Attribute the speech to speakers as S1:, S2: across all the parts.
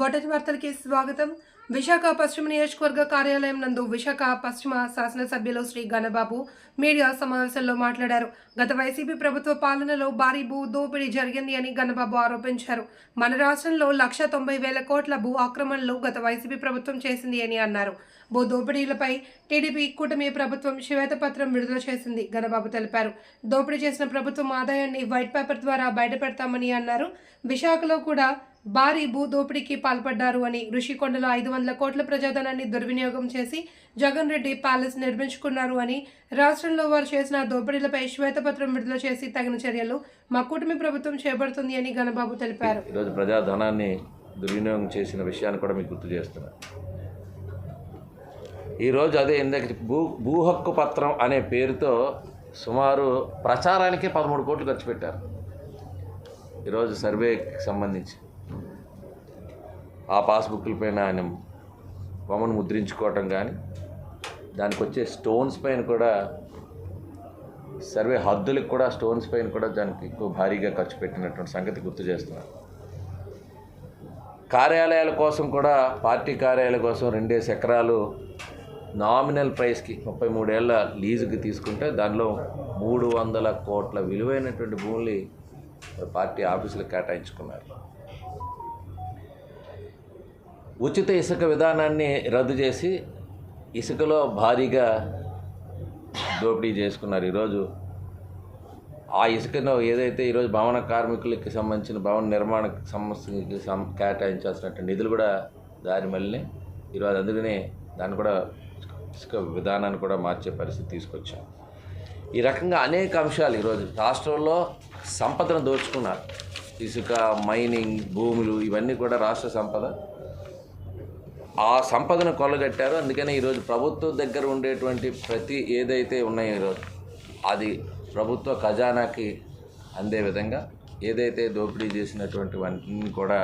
S1: బొటన్ వార్తలకి స్వాగతం. విశాఖ పశ్చిమ నియోజకవర్గ కార్యాలయం నందు విశాఖ పశ్చిమ శాసనసభ్యులు శ్రీ గణబాబు మీడియా సమావేశంలో మాట్లాడారు. గత వైసీపీ ప్రభుత్వ పాలనలో భారీ భూ దోపిడీ జరిగింది అని గణబాబు ఆరోపించారు. మన రాష్ట్రంలో లక్ష తొంభై వేల కోట్ల భూ ఆక్రమణలు గత వైసీపీ ప్రభుత్వం చేసింది అని అన్నారు. భూ దోపిడీలపై టీడీపీ కూటమి ప్రభుత్వం శ్వేతపత్రం విడుదల చేసింది గణబాబు తెలిపారు. దోపిడీ చేసిన ప్రభుత్వం ఆదాయాన్ని వైట్ పేపర్ ద్వారా బయటపెడతామని అన్నారు. విశాఖలో కూడా భారీ భూ దోపిడీకి పాల్పడ్డారు అని ఋషికొండలో ఐదు వందల కోట్ల ప్రజాధనాన్ని దుర్వినియోగం చేసి జగన్ రెడ్డి ప్యాలెస్ నిర్మించుకున్నారు అని రాష్ట్రంలో వారు చేసిన దోపిడీలపై శ్వేతపత్రం విడుదల చేసి తగిన చర్యలు మా కూటమి ప్రభుత్వం చేపడుతుంది అని ఘనబాబు తెలిపారు.
S2: ఈరోజు ప్రజాధనాన్ని దుర్వినియోగం చేసిన విషయాన్ని కూడా మీకు గుర్తు చేస్తున్నా. ఈరోజు అదే ఇందాక భూ భూ హక్కు పత్రం అనే పేరుతో సుమారు ప్రచారానికే పదమూడు కోట్లు ఖర్చు పెట్టారు. ఈరోజు సర్వేకి సంబంధించి ఆ పాస్బుక్ల పైన ఆయన బొమ్మను ముద్రించుకోవటం కానీ దానికి వచ్చే స్టోన్స్ పైన కూడా సర్వే హద్దులకు కూడా స్టోన్స్ పైన కూడా దానికి ఎక్కువ భారీగా ఖర్చు పెట్టినటువంటి సంగతి గుర్తు చేస్తున్నారు. కార్యాలయాల కోసం కూడా పార్టీ కార్యాలయాల కోసం రెండేసి ఎకరాలు నామినల్ ప్రైస్కి ముప్పై మూడేళ్ళ లీజుకి తీసుకుంటే దానిలో మూడు వందల కోట్ల విలువైనటువంటి భూముల్ని పార్టీ ఆఫీసులకు కేటాయించుకున్నారు. ఉచిత ఇసుక విధానాన్ని రద్దు చేసి ఇసుకలో భారీగా దోపిడీ చేసుకున్నారు. ఈరోజు ఆ ఇసుకను ఏదైతే ఈరోజు భవన కార్మికులకి సంబంధించిన భవన నిర్మాణ సంస్థకి సం కేటాయించాల్సినటువంటి నిధులు కూడా దారి మళ్ళీ ఈరోజు అందుకనే దాన్ని కూడా ఇసుక విధానాన్ని కూడా మార్చే పరిస్థితి తీసుకొచ్చాం. ఈ రకంగా అనేక అంశాలు ఈరోజు రాష్ట్రంలో సంపదను దోచుకున్నారు. ఇసుక మైనింగ్ భూములు ఇవన్నీ కూడా రాష్ట్ర సంపద ఆ సంపదను కొల్లగట్టారు. అందుకని ఈరోజు ప్రభుత్వం దగ్గర ఉండేటువంటి ప్రతి ఏదైతే ఉన్నాయో ఈరోజు అది ప్రభుత్వ ఖజానాకి అందే విధంగా ఏదైతే దోపిడీ చేసినటువంటివన్నీ కూడా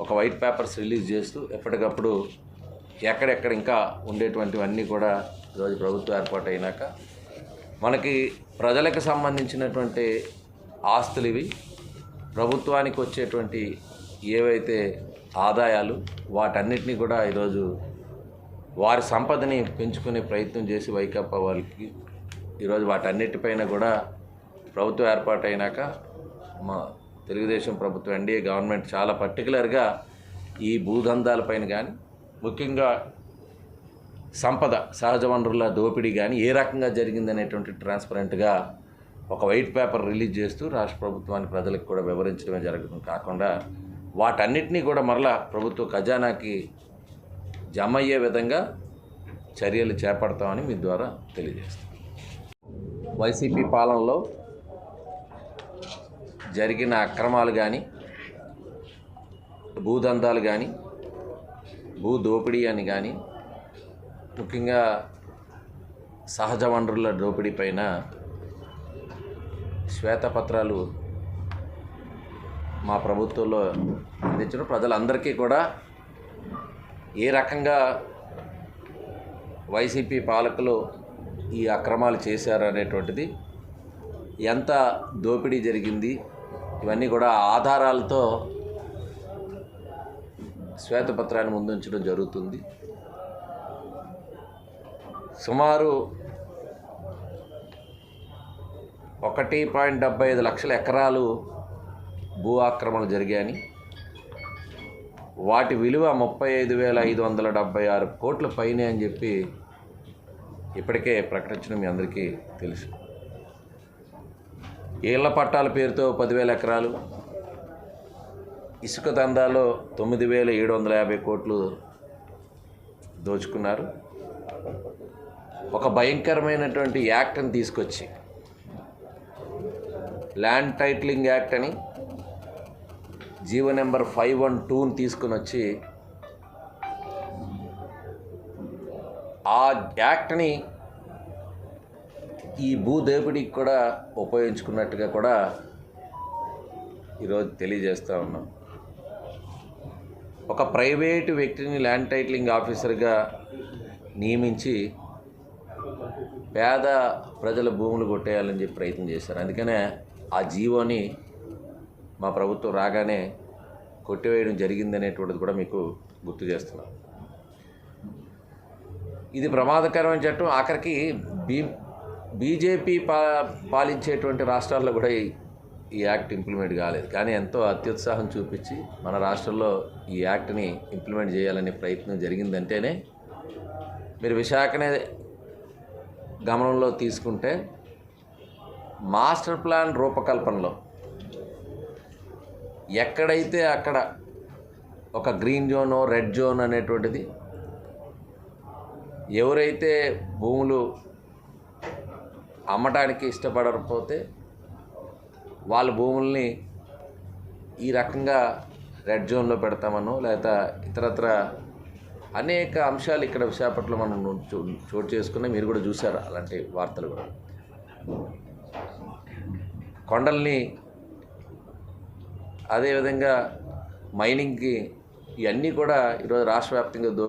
S2: ఒక వైట్ పేపర్స్ రిలీజ్ చేస్తూ ఎప్పటికప్పుడు ఎక్కడెక్కడ ఇంకా ఉండేటువంటివన్నీ కూడా ఈరోజు ప్రభుత్వం ఏర్పాటు అయినాక మనకి ప్రజలకు సంబంధించినటువంటి ఆస్తులు ఇవి ప్రభుత్వానికి వచ్చేటువంటి ఏవైతే ఆదాయాలు వాటన్నిటినీ కూడా ఈరోజు వారి సంపదని పెంచుకునే ప్రయత్నం చేసి వైకాపా వాళ్ళకి ఈరోజు వాటన్నిటిపైన కూడా ప్రభుత్వం ఏర్పాటైనాక మా తెలుగుదేశం ప్రభుత్వం ఎన్డీఏ గవర్నమెంట్ చాలా పర్టికులర్గా ఈ భూదందాలపైన కానీ ముఖ్యంగా సంపద సహజ వనరుల దోపిడీ కానీ ఏ రకంగా జరిగిందనేటువంటి ట్రాన్స్పరెంట్గా ఒక వైట్ పేపర్ రిలీజ్ చేస్తూ రాష్ట్ర ప్రభుత్వానికి ప్రజలకు కూడా వివరించడమే జరగడం కాకుండా వాటన్నిటినీ కూడా మరలా ప్రభుత్వ ఖజానాకి జమ అయ్యే విధంగా చర్యలు చేపడతామని మీ ద్వారా తెలియజేస్తాం. వైసీపీ పాలనలో జరిగిన అక్రమాలు కానీ భూదందాలు కానీ భూ దోపిడీ అని కానీ ముఖ్యంగా సహజ వనరుల దోపిడీ పైన శ్వేతపత్రాలు మా ప్రభుత్వంలో అందించిన ప్రజలందరికీ కూడా ఏ రకంగా వైసీపీ పాలకులు ఈ అక్రమాలు చేశారు అనేటువంటిది ఎంత దోపిడీ జరిగింది ఇవన్నీ కూడా ఆధారాలతో శ్వేతపత్రాన్ని ముందుంచడం జరుగుతుంది. సుమారు ఒకటి పాయింట్ డెబ్బై ఐదు లక్షల ఎకరాలు భూ ఆక్రమణలు జరిగాయని వాటి విలువ ముప్పై ఐదు వేల ఐదు వందల డెబ్బై ఆరు కోట్ల పైనే అని చెప్పి ఇప్పటికే ప్రకటించడం మీ అందరికీ తెలుసు. ఏళ్ళ పట్టాల పేరుతో పదివేల ఎకరాలు ఇసుక దందాలో తొమ్మిది వేల ఏడు వందల యాభై కోట్లు దోచుకున్నారు. ఒక భయంకరమైనటువంటి యాక్ట్ని తీసుకొచ్చి ల్యాండ్ టైటిలింగ్ యాక్ట్ అని జీవో నెంబర్ ఫైవ్ వన్ టూని తీసుకుని వచ్చి ఆ యాక్ట్ని ఈ భూదేవుడికి కూడా ఉపయోగించుకున్నట్టుగా కూడా ఈరోజు తెలియజేస్తూ ఉన్నాం. ఒక ప్రైవేటు వ్యక్తిని ల్యాండ్ టైటిలింగ్ ఆఫీసర్గా నియమించి పేద ప్రజల భూములు కొట్టేయాలని చెప్పి ప్రయత్నం చేశారు. అందుకనే ఆ జీవోని మా ప్రభుత్వం రాగానే కొట్టివేయడం జరిగిందనేటువంటిది కూడా మీకు గుర్తు చేస్తున్నాను ఇది ప్రమాదకరమైన చట్టం. ఆఖరికి బీ బీజేపీ పా పాలించేటువంటి రాష్ట్రాల్లో కూడా ఈ ఈ యాక్ట్ ఇంప్లిమెంట్ కాలేదు. కానీ ఎంతో అత్యుత్సాహం చూపించి మన రాష్ట్రంలో ఈ యాక్ట్ని ఇంప్లిమెంట్ చేయాలనే ప్రయత్నం జరిగిందంటేనే మీరు విశాఖనే గమనంలో తీసుకుంటే మాస్టర్ ప్లాన్ రూపకల్పనలో ఎక్కడైతే అక్కడ ఒక గ్రీన్ జోనో రెడ్ జోన్ అనేటువంటిది ఎవరైతే భూములు అమ్మటానికి ఇష్టపడకపోతే వాళ్ళ భూముల్ని ఈ రకంగా రెడ్ జోన్లో పెడతామనో లేదా ఇతరత్ర అనేక అంశాలు ఇక్కడ విశాఖపట్నంలో మనం చోటు చేసుకున్న మీరు కూడా చూసారు అలాంటి వార్తలు కూడా. కొండల్ని అదేవిధంగా మైనింగ్కి ఇవన్నీ కూడా ఈరోజు రాష్ట్ర వ్యాప్తంగా దో